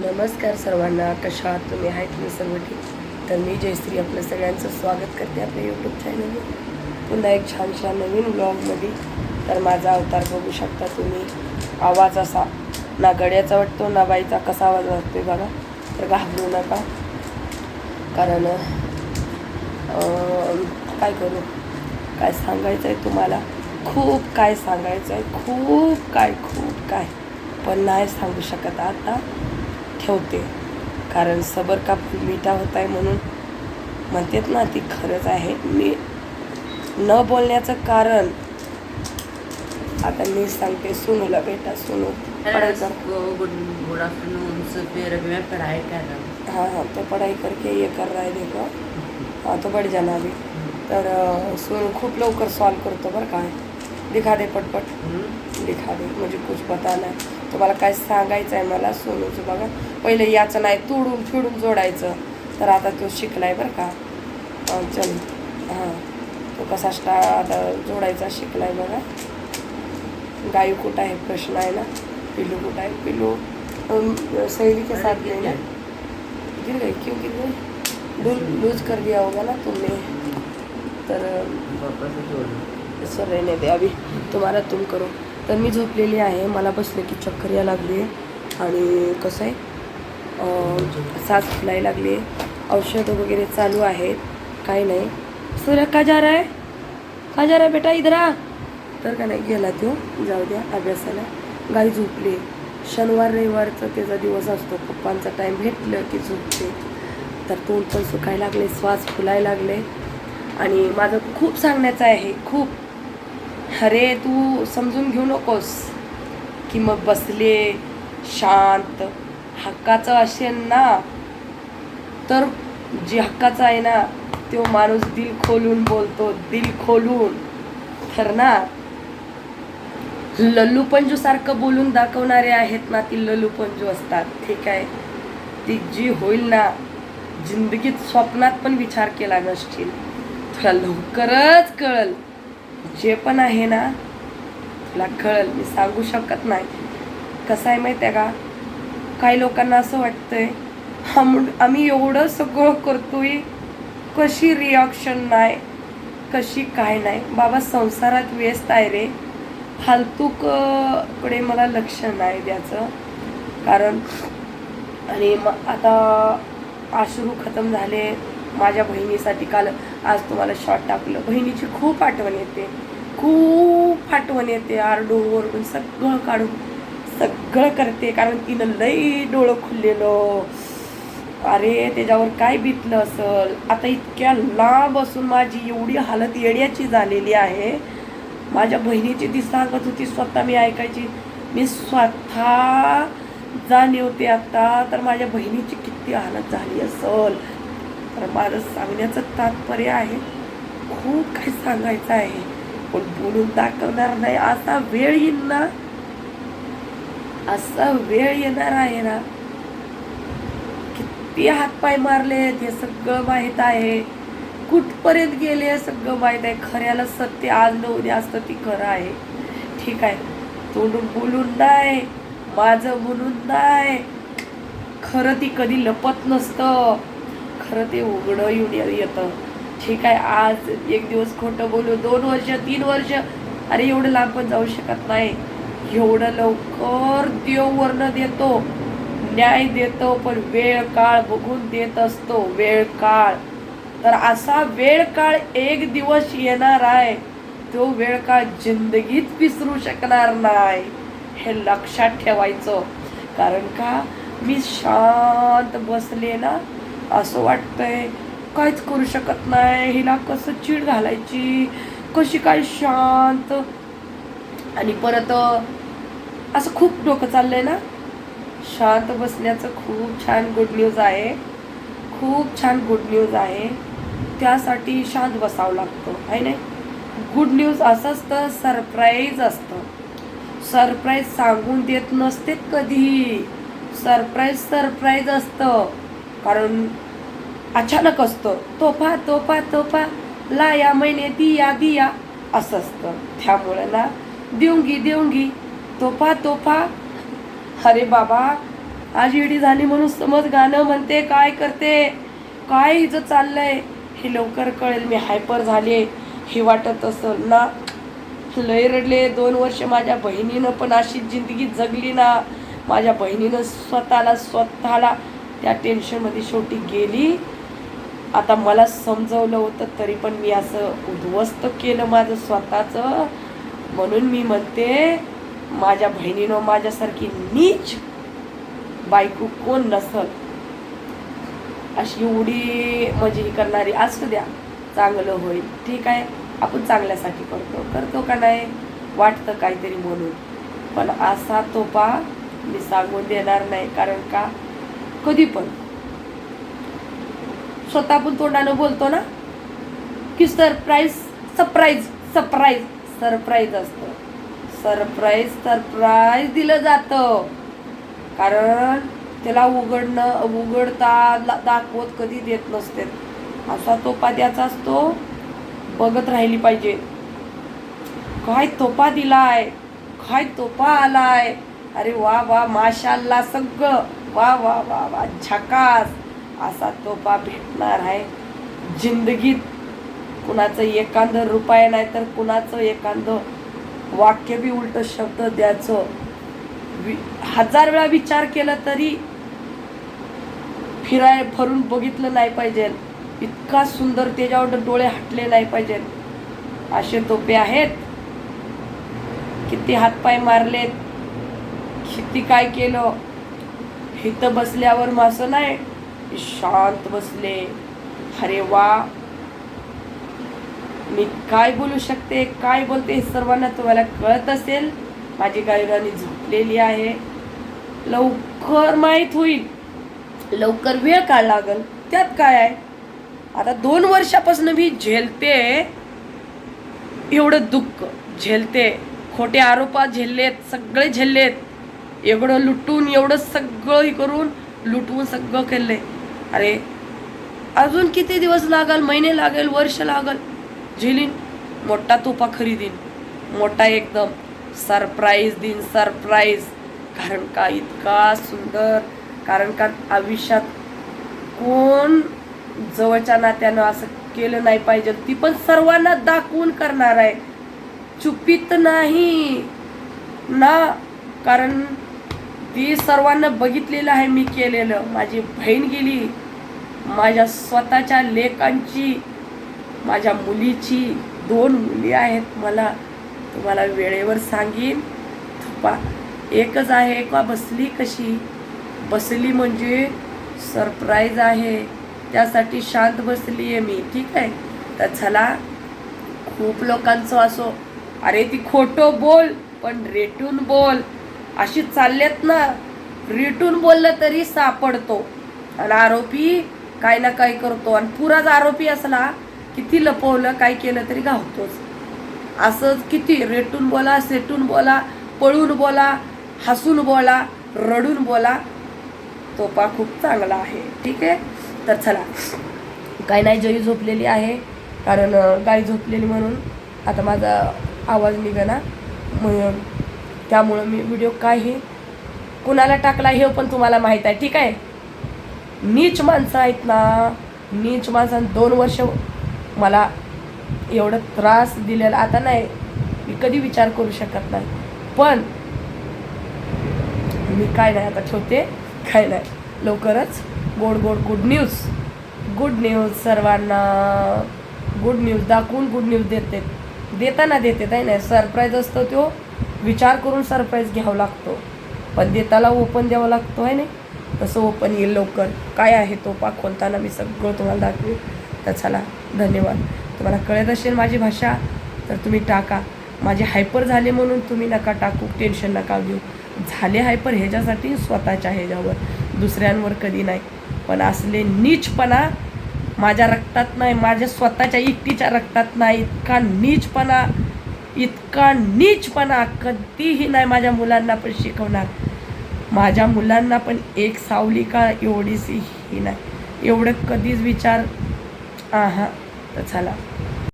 नमस्कार सर्वांना कशा आहात तुम्ही? आहेत तुम्ही सर्व ठीक. तर मी जयश्री आपलं सगळ्यांचं स्वागत करते आपल्या यूट्यूब चॅनलवर पुन्हा एक छानशा नवीन ब्लॉगमध्ये तर माझा अवतार बघू शकता तुम्ही. आवाज असा ना गड्याचा वाटतो ना बाईचा. कसा आवाज वाटतोय बघा. तर घाबरू नका. कारण काय करू? काय सांगायचं आहे तुम्हाला? खूप काय सांगायचं आहे खूप काय खूप काय. पण नाही सांगू शकत आता. ठेवते. कारण सबर का मिठा होत आहे म्हणून म्हणतात ना ती खरंच आहे. मी न बोलण्याचं कारण आता मी सांगते सुनूला बेटा सुनू. गुड गुड आफ्टरनून मैं पढ़ाई कर. रहा हूँ हाँ हाँ तो पढ़ाई करके ये कर रहा है देखो. हाँ तो बढ़ जाना अभी तर सोनू खूप लवकर सॉल्व करतो बरं काय दिखा दे पटपट. दिखा दे म्हणजे कुछ पता नाही. तुम्हाला काय सांगायचं आहे मला सोनूचं बघा. पहिले याचं नाही तोडून फिडून जोडायचं. तर आता तो शिकलाय बरं का. चल. हां. तो कसा स्टा आता जोडायचा शिकलाय बघा. गायू कुठं आहे? प्रश्न आहे ना. पिल्लू कुठं आहे? पिल्लू. सहेली के साथ गई ना गिर गई क्यों गिर गई लूज लूज कर दिया होगा ना तुमने तर सर रहने दे अभी तुम्हाला तुम करो। तर मी झोपलेली आहे मला बसले की चक्कर या लागली आणि कसं आहे? सास फुलायला लागली औषधं वगैरे चालू आहेत. काही नाही. सूर्य का जा रहा है? का जा रहा है बेटा इधर आ? तर का नाही गेला तो. जाऊ द्या अभ्यासाला. गाई झोपली शनिवार रविवारचा त्याचा दिवस असतो. पप्पांचा टाईम भेटलं की झोपते. तर तोंड पण सुकायला लागले श्वास फुलायला लागले. आणि माझं खूप सांगण्याचं आहे खूप. अरे तू समजून घेऊ नकोस की मग बसले शांत हक्काचं असेल ना? तर जे हक्काचं आहे ना तो माणूस दिल खोलून बोलतो दिल खोलून. तर ना लल्लू पंजू सारखं बोलून दाखवणारे आहेत ना ती लल्लू पंजू असतात ठीक आहे? ती जी होईल ना जिंदगीत स्वप्नात पण विचार केला नसतील तुला लवकरच कळल. जे पण आहे ना तुला कळल मी सांगू शकत नाही. कसं आहे माहिती आहे का? काही लोकांना असं वाटतंय हम आम्ही एवढं सगळं करतोय कशी रिॲक्शन नाही कशी काय नाही. बाबा संसारात व्यस्त आहे रे. फालतूककडे मला लक्ष नाही द्यायचं. कारण आणि मग आता आश्रू खतम झाले माझ्या बहिणीसाठी काल आज तुम्हाला शॉर्ट टाकलं. बहिणीची खूप आठवण येते. खूप आठवण येते आरडू ओरडून सगळं काढून सगळं करते. कारण तिनं लई डोळं खुललेलं. अरे त्याच्यावर काय बितलं असल? आता इतक्या लांब असून माझी एवढी हालत येड्याची झालेली आहे. माझ्या बहिणीची ती सांगत होती स्वतः मी ऐकायची मी स्वतः जाणीवते आता. तर माझ्या बहिणीची किती हालत झाली असल? तर माझं सांगण्याचं तात्पर्य आहे. खूप काही सांगायचं आहे. पण बोलून दाखवणार नाही. असा वेळ येईल ना? असा वेळ येणार आहे ना? किती हातपाय आहेत हे सगळं माहीत आहे. कुठपर्यंत गेले हे सगळं माहीत आहे. खऱ्याला सत्य आज न उद्या असतं ती खरं आहे. ठीक आहे. तोंडून बोलून नाही. माझं म्हणून नाही. खरं ती कधी लपत नसतं. खरं ते उघडं येऊन येतं. ठीक आहे आज एक दिवस खोटं बोलू दोन वर्ष तीन वर्ष अरे एवढं लांब पण जाऊ शकत नाही. एवढं लवकर देव वर्ण देतो न्याय देतो पण वेळ काळ बघून देत असतो वेळ काळ. तर असा वेळ काळ एक दिवस येणार आहे तो वेळ काळ जिंदगीत विसरू शकणार नाही हे लक्षात ठेवायचं. कारण का? मी शांत बसले ना असं वाटतंय. काहीच करू शकत नाही. हिला कसं चीड घालायची? कशी काय शांत? आणि परत असं खूप डोकं चाललंय ना? शांत बसण्याचं खूप छान गुड न्यूज आहे. खूप छान गुड न्यूज आहे. त्यासाठी शांत बसावं लागतं आहे नाही? गुड न्यूज असं असतं सरप्राईज असतं. सरप्राईज सांगून देत नसते कधी. सरप्राईज सरप्राईज असतं. कारण अचानक असतं तोफा तोफा तोफा ला या महिने दिया दिया असं असतं. त्यामुळं ना देऊंगी देऊंगी तोफा तोफा. अरे बाबा आज एडी झाली म्हणून समज गाणं म्हणते काय करते? काय हिचं चाललंय? हे लवकर कळेल मी हायपर झाले. हे वाटत असं ना लय रडले. दोन वर्ष माझ्या बहिणीनं पण अशी जिंदगी जगली ना. माझ्या बहिणीनं स्वतःला स्वतःला त्या टेन्शनमध्ये शेवटी गेली. आता मला समजवलं होतं तरी पण मी असं उद्ध्वस्त केलं माझं स्वतःचं. म्हणून मी म्हणते माझ्या बहिणीनं माझ्यासारखी नीच बायको कोण नसत अशी उडी म्हणजे ही करणारी असू द्या चांगलं होईल. ठीक आहे आपण चांगल्यासाठी करतो. करतो का नाही? वाटतं काहीतरी म्हणून. पण असा तोपा मी सांगून देणार नाही. कारण का? कधी पण. स्वतः पण तोंडानं बोलतो ना की सरप्राईज सरप्राईज सरप्राईज सरप्राईज असतं. सरप्राईज सरप्राईज दिलं जातं. कारण त्याला उघडणं उघडता दाखवत कधी देत नसते. असा तोपा द्याचा असतो बघत राहिली पाहिजे. काय तोपा दिलाय? काय तोपा आलाय? अरे वा वा माशाल्ला सगळं. वा वा वा वा झकास असा तोपा भेटणार आहे. जिंदगीत कुणाचं एखादं रुपये नाही तर कुणाचं एखादं वाक्य बी उलट शब्द द्यायचं. वि हजार वेळा विचार केला तरी फिराय फरून बघितलं नाही पाहिजे. इतका सुंदर त्याच्यावर डोळे हटले नाही पाहिजे. असे तोपे आहेत. किती हातपाय मारलेत. किती काय केलं. इथं बसल्यावर मासं नाही शांत बसले. अरे वा. मी काय बोलू शकते काय बोलते हे सर्वांना तुम्हाला कळत असेल. माझी गायराणी झोपलेली आहे. लवकर माहीत होईल. लवकर वेळ काय लागल? त्यात काय आहे? आता दोन वर्षापासून मी झेलते. एवढं दुःख. झेलते. खोटे आरोपा झेललेत. सगळे झेललेत. एवढं लुटून एवढं सगळं हे करून लुटवून सगळं केलंय. अरे अजून किती दिवस लागल महिने लागेल वर्ष लागल? झेलीन मोठा तोफा खरेदीन. मोठा एकदम. सरप्राईज देईन सरप्राईज. कारण का इतका सुंदर? कारण का आयुष्यात कोण जवळच्या नात्यानं असं केलं नाही पाहिजे? ती पण सर्वांना दाखवून करणार आहे. चुपीत नाही. ना कारण ती सर्वांना बघितलेलं आहे मी केलेलं. माझी बहीण गेली माझ्या स्वतःच्या लेकांची माझ्या मुलीची दोन मुली आहेत मला. तुम्हाला वेळेवर सांगीन थुपा एकच आहे का बसली कशी? बसली म्हणजे सरप्राईज आहे त्यासाठी शांत बसली आहे मी ठीक आहे? तर चला खूप लोकांचं असो. अरे ती खोटं बोल पण रेटून बोल. अशी चाललेत ना रेटून बोललं तरी सापडतो. आणि आरोपी काय ना काय करतो. आणि पुराच आरोपी असला किती लपवलं काय केलं तरी गावतोच असंच किती रेटून बोला सेटून बोला पळून बोला हसून बोला रडून बोला तोपा खूप चांगला आहे. ठीक आहे? तर चला. काय नाही जयी झोपलेली आहे कारण गाय झोपलेली म्हणून आता माझा आवाज निघाला. म्हणून त्यामुळं मी व्हिडिओ काय हे कुणाला टाकला हे पण तुम्हाला माहीत आहे. ठीक आहे? नीच माणसं आहेत ना. नीच माणसानं दोन वर्ष मला एवढं त्रास दिलेला. आता नाही मी कधी विचार करू शकत नाही. पण मी काय नाही आता ठेवते. काय नाही. लवकरच गोड गोड गुड न्यूज गुड न्यूज सर्वांना. गुड न्यूज दाखवून गुड न्यूज देते. देताना देते काही नाही सरप्राईज असतो तो. विचार करून सरप्राईज घ्यावा लागतो. पण देताला ओपन द्यावा लागतो आहे नाही तसं ओपन येईल लवकर. काय आहे तो पाक खोलताना मी सगळं तुम्हाला दाखवेन. तर चला धन्यवाद. तुम्हाला कळत असेल माझी भाषा तर तुम्ही टाका. माझे हायपर झाले म्हणून तुम्ही नका टाकू टेन्शन नका घेऊ. झाले हायपर ह्याच्यासाठी स्वतःच्या ह्याच्यावर दुसऱ्यांवर कधी नाही. पण असले नीचपणा माझ्या रक्तात नाही माझ्या स्वतःच्या एकटीच्या रक्तात नाही. इतका नीचपणा इतका नीचपणा कधीही नाही माझ्या मुलांना पण शिकवणार. माझ्या मुलांना पण एक सावली का एवढीशी ही नाही. एवढं कधीच विचार आहा तर चला.